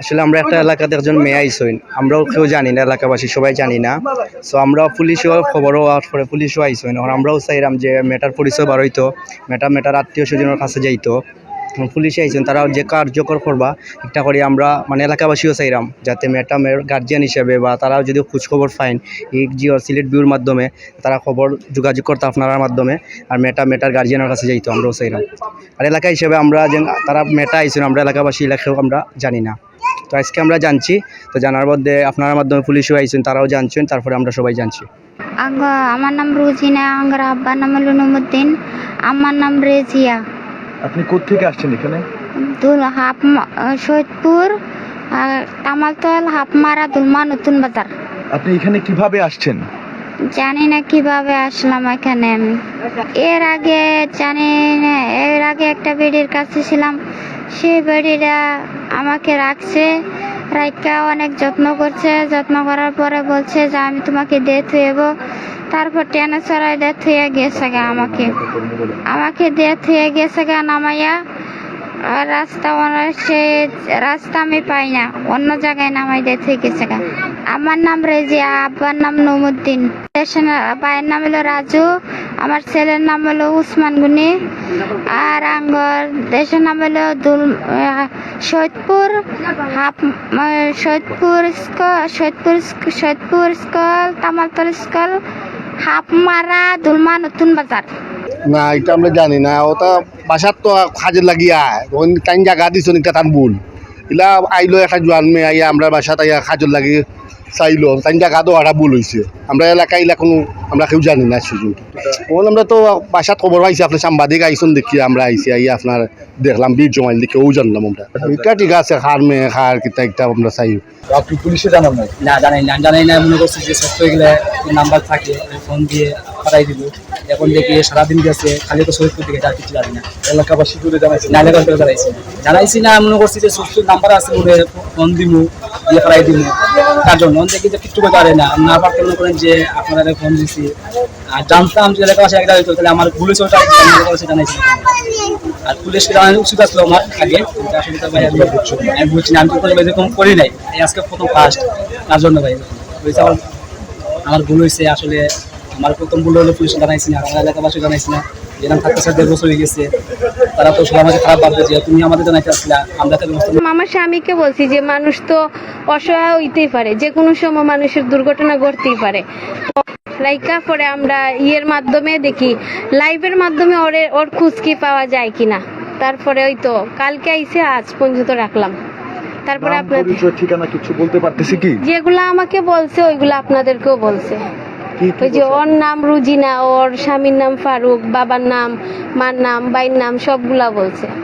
আসলে আমরা একটা এলাকাতে একজন মেয়ে আইসইন আমরাও কেউ জানি না, এলাকাবাসী সবাই জানি না। সো আমরা পুলিশও খবরও পরে পুলিশও আইসইন এখন আমরাও চাইলাম যে মেটার পরিচয় বার হইতো মেটা মেটার আত্মীয় স্বজনের কাছে যাইতো। পুলিশে আইসেন তারা যে কার্যকর করবা, একটা করে আমরা মানে এলাকাবাসীও চাইলাম যাতে মেটা মেয়ের গার্জিয়ান হিসেবে বা তারাও যদি খোঁজখবর পাইন এই জিও সিলেট বিউর মাধ্যমে তারা খবর যোগাযোগ করতো আপনার মাধ্যমে, আর মেটা মেটার গার্জিয়ানের কাছে যাইতো, আমরাও চাইলাম। আর এলাকা হিসেবে আমরা যে, তারা মেটা আইসেন আমরা এলাকাবাসী এলাকাও আমরা জানি না। তো আজকে আমরা জানছি তো জানার মধ্যে আপনার মাধ্যমে পুলিশও আইসেন তারাও জানছেন তারপরে আমরা সবাই জানছি। আঙ্গ আমার নাম রুজিনা আঙ্গার আব্বার নাম হলো নমুদ্দিন আমার নাম রেজিয়া। আপনি কোত্থেকে আসছেন এখানে? দুল হাফ সৈয়দপুর আর তামালতল হাফমারা দুলমা নতুন বাজার। আপনি এখানে কীভাবে আসছেন? জানি না কীভাবে আসলাম এখানে আমি। এর আগে জানি না এর আগে একটা বেডির কাছে ছিলাম সেই বেডিটা আমাকে রাখছে রাইকা অনেক যত্ন করছে। যত্ন করার পরে বলছে যে, আমি তোমাকে দিয়ে থুয়েব তারপর টেনে চড়াই দিয়ে থুয়ে গেছে গা আমাকে। আমাকে দিয়ে থুয়ে গেছে গা নামাইয়া। রাস্তা ওনার সে রাস্তা আমি পাই না, অন্য জায়গায় নামাই দিয়ে থুয়ে গেছে গা। আমার নাম রেজিয়া, আব্বার নাম নমুদ্দিন। ভাইয়ের নাম হলো রাজু। আমার ছেলের নাম হলো উসমান গুনি। আর আঙ্গর দেশের নাম হলো দুল আহ, সৈয়দপুর হাফ সৈয়দপুর স্ক- সৈয়দপুর স্কুল তামালতল স্কুল হাফমারা দুলমা নতুন বাজার। না এটা আমরা জানি না। ওটা বাসার তো কাজে লাগিয়া ওখান জায়গা দিছ একটা তার ভুল ইলা আইলো একটা জোয়ান মেয়ে আইয়া আমরা বাসাত আইয়া কাজের লাগি চাইলো তাই জায়গা তো একটা ভুল হয়েছে আমরা এলাকা ইলা কোনো আমরা কেউ জানি না সুযোগ ওখান আমরা তো বাসাত খবর পাইছি আপনি সাংবাদিক আইসন দেখি আমরা আইসি আইয়া আপনার দেখলাম বীর জমাইল দেখে ও জানলাম আমরা। এটা ঠিক আছে খার মেয়ে খার কিতা একটা আমরা চাই। আপনি পুলিশে জানান না জানাই না জানাই না মনে করছি যে সত্য গেলে নাম্বার থাকে ফোন দিয়ে। পাঠাই দিব। এখন দেখি সারাদিন গেছে খালি তো শহীদপুর দিকে তার কিছু জানি না। এলাকাবাসী করে জানাইছেন নালে করে জানাইছি। না। জানাইছি না মনে করছি যে সত্য নাম্বার আছে হয়, ফোন দিব দিয়ে পাঠাই দিব তার জন্য দেখি যে কিছু করতে পারে না। না পারতে মনে করেন যে আপনারা ফোন দিছি আর জানতাম যে এলাকাবাসী একটা হইতো তাহলে আমার পুলিশ ওটা জানাইছি। আর পুলিশকে জানানো উচিত আসলো আমার আগে আসলে তো ভাই আমি বুঝছি না। আমি তো এরকম করি নাই। আজকে প্রথম ফার্স্ট তার জন্য ভাই আমার ভুল হয়েছে আসলে আমার প্রথম ভুল হলো পুলিশ জানাইছি না আমার এলাকাবাসী জানাইছি না যেরকম থাকতে স্যার দেড় বছর হয়ে গেছে তারা তো সবাই আমাকে খারাপ ভাববে যে তুমি আমাদের জানাইতে আসলা আমরা তো ব্যবস্থা আমার স্বামীকে বলছি যে মানুষ তো অসহায় হইতেই পারে যে কোনো সময় মানুষের দুর্ঘটনা ঘটতেই পারে। লাইকা পরে আমরা ইয়ের মাধ্যমে দেখি লাইভের মাধ্যমে ওরে ওর খোঁজ কি পাওয়া যায় কিনা। তারপরে ওই তো কালকে আইসে আজ পর্যন্ত রাখলাম। তারপরে আপনার ঠিকানা কিছু বলতে পারতেছি কি? যেগুলো আমাকে বলছে ওইগুলো আপনাদেরকেও বলছে। ওই যে ওর নাম রুজিনা ওর স্বামীর নাম ফারুক বাবার নাম মার নাম বাইর নাম সবগুলা বলছে।